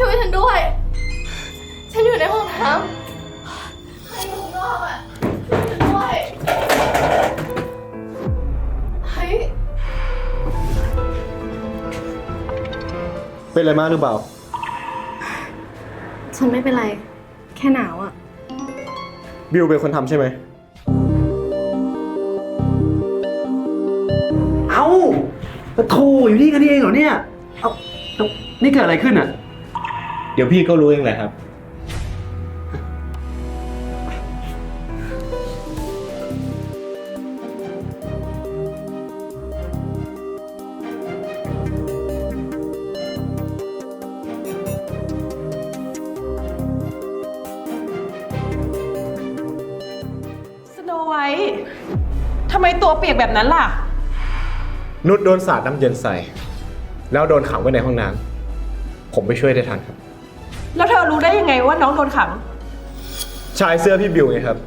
ช่วยฉันด้วย ฉันอยู่ในห้องน้ำใครอยู่ข้างนอกอะช่วยฉันด้วยเฮ้ยเป็นอะไรมากหรือเปล่า ฉันไม่เป็นไร แค่หนาวอะบิวเป็นคนทำใช่ไหม เอ้าปะโทอยู่นี่กันนี่เองเหรอเนี่ย เอ้าแล้วนี่เกิดอะไรขึ้นอะ เดี๋ยวพี่ก็รู้เองแหละครับ สโนไวท์ทำไมตัวเปียกแบบนั้นล่ะ นุชโดนสาดน้ำเย็นใส่ แล้วโดนขังไว้ในห้องน้ำผมไปช่วยได้ทันครับ แล้วเธอรู้ได้ยังไงว่าน้องโดนขัง ชายเสื้อพี่บิวไงครับ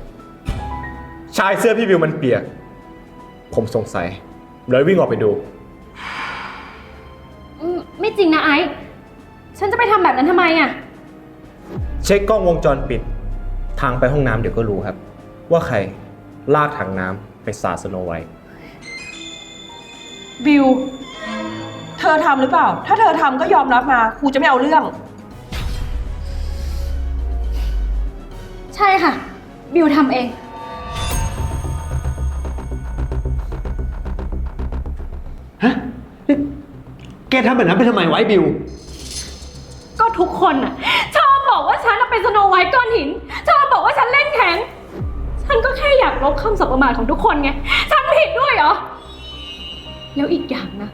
ชายเสื้อพี่บิวมันเปียก ผมสงสัยเลยวิ่งออกไปดู อืมไม่จริงนะไอซ์ฉันจะไปทำแบบนั้นทำไมอะ เช็คกล้องวงจรปิด ทางไปห้องน้ำเดี๋ยวก็รู้ครับ ว่าใครลากถังน้ำไปสาดสโนไวท์ บิว เธอทำหรือเปล่า ถ้าเธอทำก็ยอมรับมาครูจะไม่เอาเรื่อง ใช่ค่ะ บิวทำเอง ฮะนี่แกทำแบบนั้นไปทำไมไวะไอ้บิว ก็ทุกคนน่ะ ชอบบอกว่าฉันน่ะเป็นสโนไวท์ก้อนหิน ชอบบอกว่าฉันเล่นแข็ง ฉันก็แค่อยากลบคำสบประมาทของทุกคนไง ฉันผิดด้วยเหรอ แล้วอีกอย่างนะ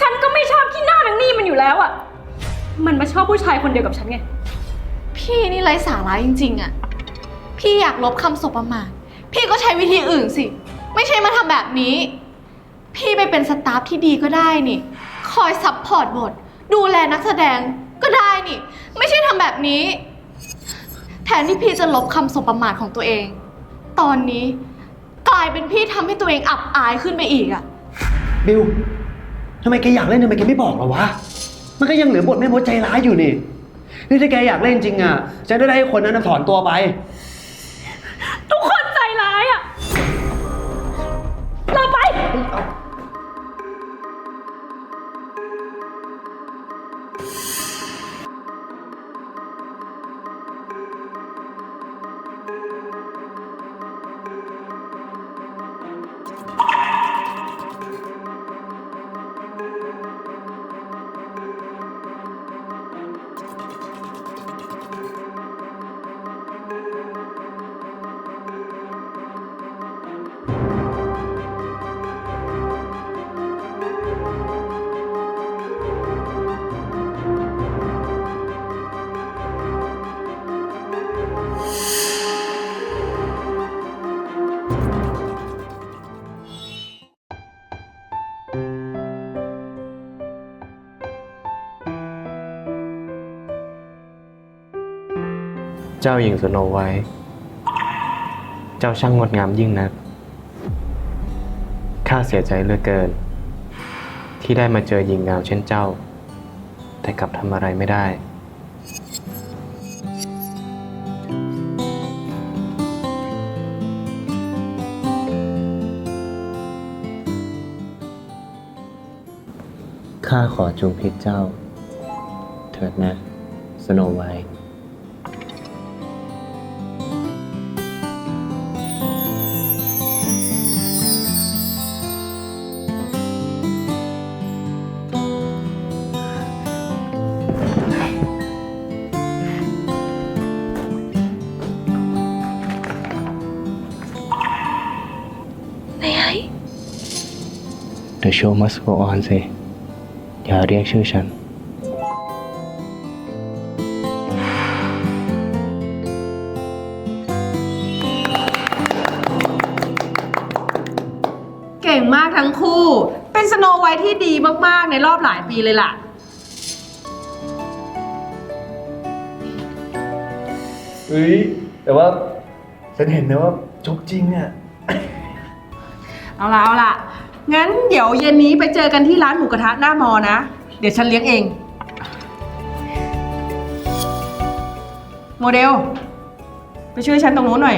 ฉันก็ไม่ชอบขี้หน้านางนี่มันอยู่แล้วอะมันมาชอบผู้ชายคนเดียวกับฉันไง พี่นี่ไร้สาระจริงๆอะ พี่อยากลบคำสบประมาทพี่ก็ใช้วิธีอื่นสิ ไม่ใช่มาทำแบบนี้ พี่ไปเป็นสตาฟที่ดีก็ได้นี่ คอยซัพพอร์ตบท ดูแลนักแสดงก็ได้นี่ ไม่ใช่ทำแบบนี้ แทนที่พี่จะลบคำสบประมาทของตัวเอง ตอนนี้กลายเป็นพี่ทำให้ตัวเองอับอายขึ้นไปอีกอะบิวทำไมแกอยากเล่นทำไมแกไม่บอกเราวะ มันก็ยังเหลือบทแม่มดใจร้ายอยู่นี่นี่ถ้าแกอยากเล่นจริงอะฉันจะได้ให้คนนั้นนะถอนตัวไป จ้าหญิงสโนไวท์เจ้าช่างงดงามยิ่งนัก ข้าเสียใจเหลือเกิน ที่ได้มาเจอหญิงงามเช่นเจ้า แต่กลับทำอะไรไม่ได้ข้าขอจูงพิจเจ้า เถิดนะ สโนไวท์ The show must go on สิอย่าเรียกชื่อฉัน เก่งมากทั้งคู่ เป็นสโนไวท์ที่ดีมาก ๆ ในรอบหลายปีเลยล่ะ เฮ้ยแต่ว่าฉันเห็นนะว่าจบจริงอะ เอาละเอาละ งั้นเดี๋ยวเย็นนี้ไปเจอกันที่ร้านหมูกระทะหน้ามอนะ เดี๋ยวฉันเลี้ยงเอง โมเดล ไปช่วยฉันตรงนู้นหน่อย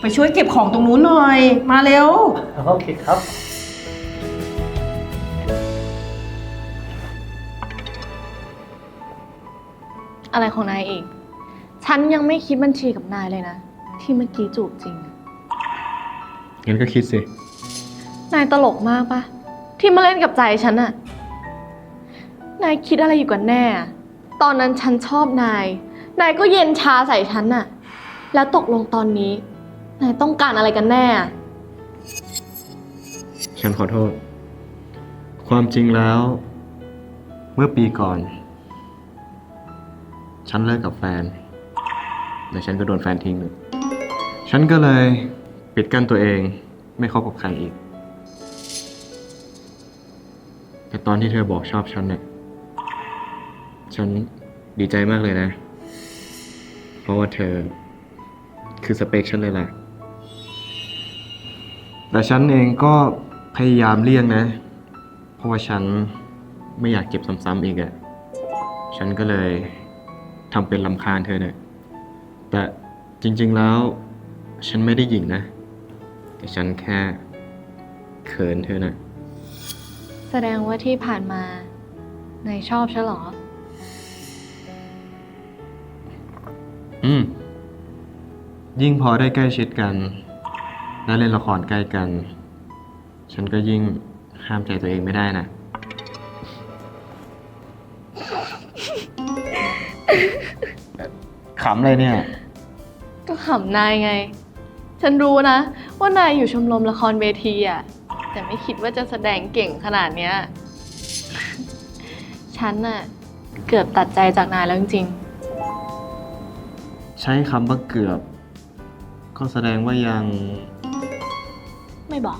ไปช่วยเก็บของตรงนู้นหน่อย มาเร็ว โอเคครับ อะไรของนายเองฉันยังไม่คิดบัญชีกับนายเลยนะ ที่เมื่อกี้จูบจริง งั้นก็คิดสิ นายตลกมากปะที่มาเล่นกับใจฉันอะนายคิดอะไรอยู่กันแน่ ตอนนั้นฉันชอบนาย นายก็เย็นชาใส่ฉันอะแล้วตกลงตอนนี้ นายต้องการอะไรกันแน่อะฉันขอโทษ ความจริงแล้ว เมื่อปีก่อน ฉันเลิกกับแฟนแล้วฉันก็โดนแฟนทิ้งเลยฉันก็เลยปิดกั้นตัวเองไม่คบกับใครอีก แต่ตอนที่เธอบอกชอบฉันเนี่ยฉันดีใจมากเลยนะ เพราะว่าเธอคือสเปคฉันเลยแหละ แต่ฉันเองก็พยายามเลี่ยงนะ เพราะว่าฉันไม่อยากเจ็บซ้ำๆอีกอะ่ะฉันก็เลยทำเป็นลำคาญเธอเนี่ยแต่จริง ๆแล้วฉันไม่ได้หยิ่งนะ แต่ฉันแค่เขินเธอน่ะ ดงว่าที่ผ่านมานายชอบฉันเหรอ อืม ยิ่งพอได้ใกล้ชิดกันและเล่นละครใกล้กัน ฉันก็ยิ่งห้ามใจตัวเองไม่ได้นะ ขำเลยเนี่ย ก็ขำนายไง ฉันรู้นะ ว่านายอยู่ชมรมละครเวทีอะ แต่ไม่คิดว่าจะแสดงเก่งขนาดเนี้ย ฉันน่ะเกือบตัดใจจากนายแล้วจริงใช้คำว่าเกือบ ก็แสดงว่ายัง ๆ ไม่บอก